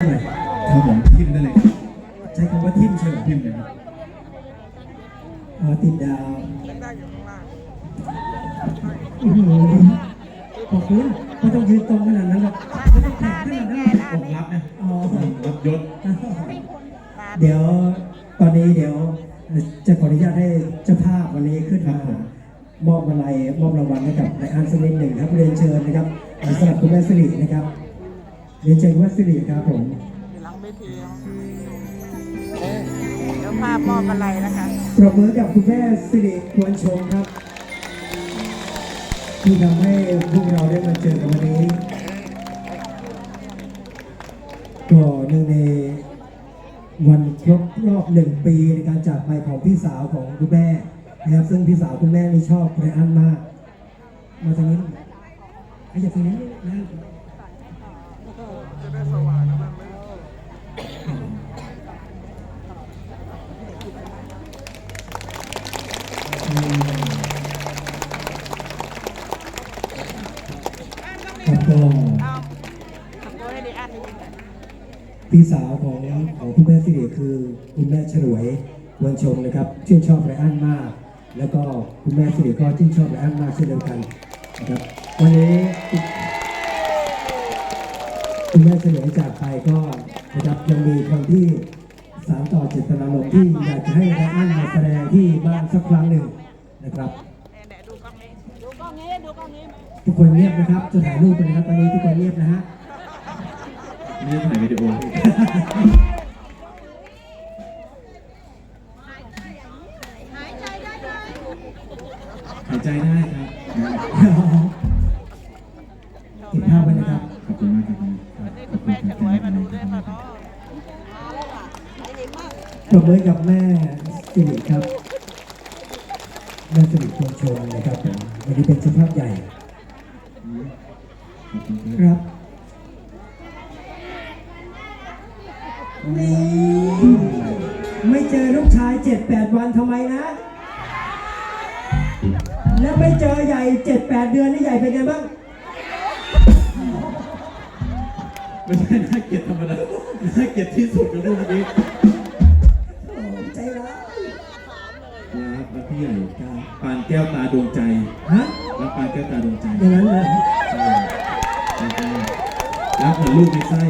อะไรครับผมพิมพ์ได้เลยใช้คำว่าทิมเฉยพิมพ์เลยครับอ๋อติดดาวได้อยู่ข้างล่างโอ้โหขอบคุณไม่ต้องยืนตรงขนาดนั้นหรอกไม่ต้องแข็งขนาดนั้นหรอกอกรับนะอ๋อรับยศเดี๋ยวตอนนี้เดี๋ยวจะขออนุญาตให้เจ้าภาพวันนี้ขึ้นมามอบอะไรมอบรางวัลให้กับนายอันสักนิดหนึ่งครับเรียนเชิญนะครับสำหรับคุณแม่สิรินะครับ เรียนเชิญคุณแม่สิริครับผมอยู่หลังเวทีเดี๋ยวภาพมอบอะไรนะคะปรบมือกับคุณแม่สิริควรชมครับ ที่ทำให้พวกเราได้มาเจอกันวันนี้ก็เนื่องในวันครบรอบหนึ่งปีในการจากไปของพี่สาวของคุณแม่นะครับซึ่งพี่สาวคุณแม่นี่ชอบไรอันมาก มาทางนี้หน่อยไอ้อย่าทางนี้นะ พี่สาวของของคุณแม่สิริคือคุณแม่ฉลวยวันชมนะครับชื่นชอบไรอันมาก แล้วก็คุณแม่สิริก็ชื่นชอบไรอันมากเช่นเดียวกันนะครับวันนี้คุณแม่ฉลวย จากไปก็นะครับยังมีคนที่สานต่อเจตนารมณ์ที่อยากจะให้ไรอันมาแสดงที่บ้านสักครั้งหนึ่งนะครับเนี่ยๆดูกล้องนี้ ดูกล้องนี้ ดูกล้องนี้ไหมทุกคนเงียบนะครับจะถ่ายรูปกันนะครับตอนนี้ทุกคนเงียบนะฮะนี่ถ่ายวิดีโอหายใจได้ไหมหายใจได้ครับ ปรบมือกับแม่สิริครับแม่สิริควรชมนะครับผมวันนี้เป็นเจ้าภาพใหญ่ครับนี่ไม่เจอลูกชายเจ็ดแปดวันทำไมนะ แล้วไม่เจอใหญ่เจ็ดแปดเดือนนี่ใหญ่เป็นไงบ้างไม่ใช่น่าเกลียดธรรมดาน่าเกลียดที่สุดกับรูปเพี่ใหญ่ปานแก้วตาดวงใจฮะรักปานแก้วตาดวงใจอย่างนั้นเลยใช่แล้วก็รักเหมือนลูกในไส้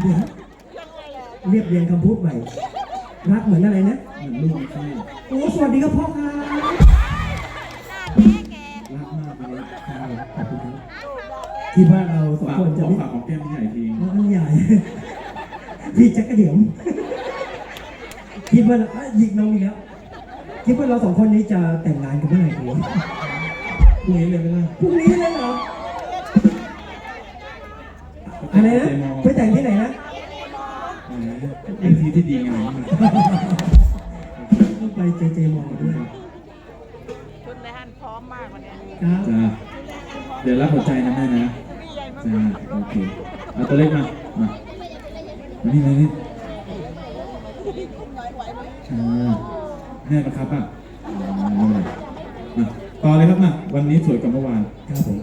เดี๋ยวเรียบเรียงคำพูดใหม่ รักเหมือนอะไรนะ เหมือนลูกในไส้โอ้สวัสดีครับพ่อครับรักมากเลยขอบคุณครับที่บ้านเราสองฝากคนจะขอไม่ฝากของแก้มพี่ใหญ่ทีน้องใหญ่ พี่แจ็คกระเดี่ยมคิดว่าอะยิงน้องอีกแล้ว คิดว่าเราสองคนนี้จะแต่งงานกันเมื่อไหร่ดีพรุ่งนี้เลยไหมล่ะพรุ่งนี้เลยเหรออะไรนะไปแต่งที่ไหนนะแหมเป็นที่ที่ดีงามมากต้องไปเจเจมอด้วยชุดในฮันพร้อมมากวันเนี้ยครับจ้าเดี๋ยวรับหัวใจนะแม่นะพี่ใหญ่มากจ้าโอเคเอาตัวเล็กมา มามานี่มานี่จ้า แน่นะครับอะมาต่อเลยครับมาวันนี้สวยกว่าเมื่อวานครับผม